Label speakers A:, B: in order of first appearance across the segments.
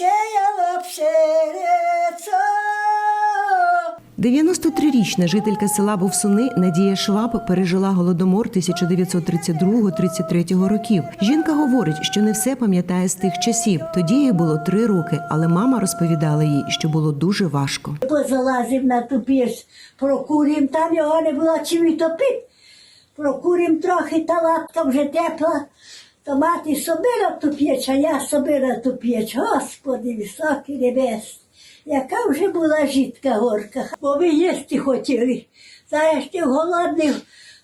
A: посеяла пшеницю.
B: 93-річна жителька села Бовсуни Надія Шваб пережила голодомор 1932-33 років. Жінка говорить, що не все пам'ятає з тих часів. Тоді їй було три роки, але мама розповідала їй, що було дуже важко.
A: Позалазив на ту піч, прокурім, там його не було чим і топити. Прокурім трохи, та лапка вже тепла. То мати собира ту піч, а я собира ту піч. Господи, високий небес. Яка вже була жітка горка. Бо ви їсти хотіли. Зараз ти голодний,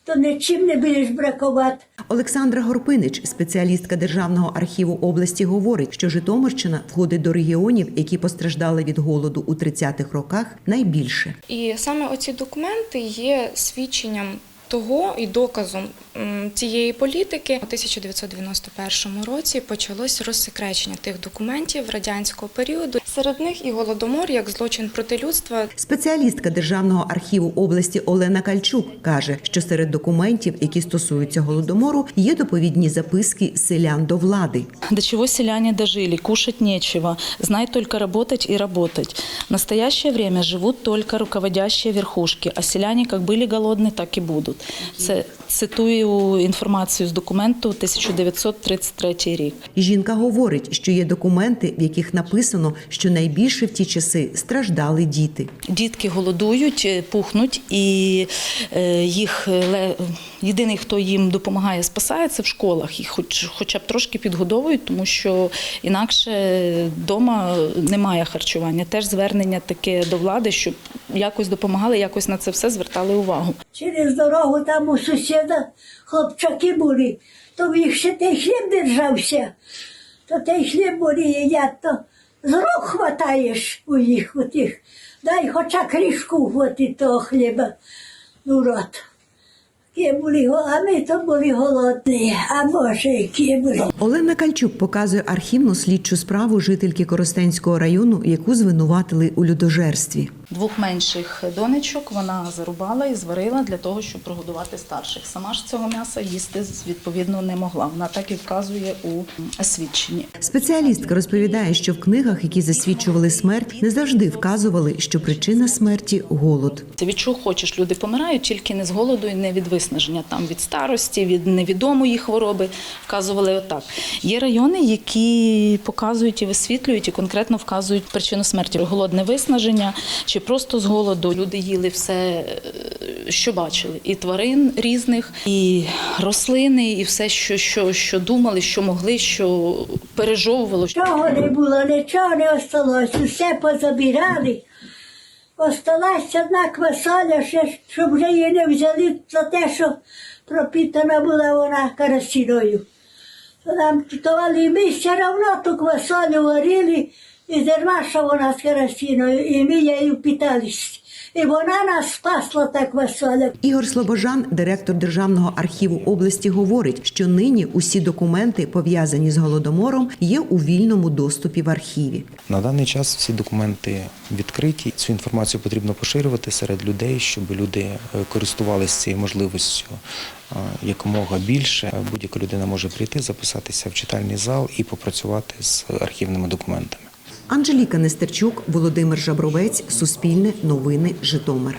A: то нічим не будеш бракувати.
B: Олександра Горпинич, спеціалістка Державного архіву області, говорить, що Житомирщина входить до регіонів, які постраждали від голоду у 30-х роках найбільше.
C: І саме оці документи є свідченням того і доказом цієї політики. У 1991 році почалось розсекречення тих документів радянського періоду. Серед них і голодомор як злочин проти людства.
B: Спеціалістка Державного архіву області Олена Кальчук каже, що серед документів, які стосуються голодомору, є доповідні записки селян до влади.
D: До чего селяне дожили, кушать нечего, знать только работать и работать. В настоящее время живут только руководящие верхушки, а селяне как были голодны, так і будуть. Це цитую інформацію з документу 1933 рік.
B: Жінка говорить, що є документи, в яких написано, що найбільше в ті часи страждали діти.
D: Дітки голодують, е, пухнуть, і е, їх єдиний, хто їм допомагає, спасає, це в школах. Їх хоч, хоча б трошки підгодовують, тому що інакше вдома немає харчування. Теж звернення таке до влади, щоб якось допомагали, якось на це все звертали увагу.
A: Через дорогу там у сусіда хлопчаки були, то в їх ще той хліб держався, то той хліб вони їдять, то з рук хватаєш у їх у тих. Дай хоча кришку хвати того хліба у рот. Які були, а а може, які.
B: Олена Кальчук показує архівну слідчу справу жительки Коростенського району, яку звинуватили у людожерстві.
D: Двох менших донечок вона зарубала і зварила для того, щоб прогодувати старших. Сама ж цього м'яса їсти відповідно не могла. Вона так і вказує у освідченні.
B: Спеціалістка розповідає, що в книгах, які засвідчували смерть, не завжди вказували, що причина смерті голод.
D: Це від чого хочеш, люди помирають тільки не з голоду і не від виснаження, там від старості, від невідомої хвороби. Вказували отак. Є райони, які показують і висвітлюють, і конкретно вказують причину смерті голодне виснаження чи просто з голоду. Люди їли все, е, що бачили, і тварин різних, і рослини, і все, що, що, що думали, що могли, що пережовувало.
A: Чого не було, нічого не осталось, усе позабирали. Осталась одна квасоля, щоб вже її не взяли за те, що пропітана була вона карасіною. Нам тутували, і ми все одно ту квасолю варили, і що вона з карасіною, і ми її питались. І вона нас спасла, та квасоля.
B: Ігор Слобожан, директор Державного архіву області, говорить, що нині усі документи, пов'язані з голодомором, є у вільному доступі в архіві.
E: На даний час всі документи відкриті. Цю інформацію потрібно поширювати серед людей, щоб люди е, користувалися цією можливістю е, якомога більше. Будь-яка людина може прийти, записатися в читальний зал і попрацювати з архівними документами.
B: Анжеліка Нестерчук, Володимир Жабровець, Суспільне, Новини, Житомир.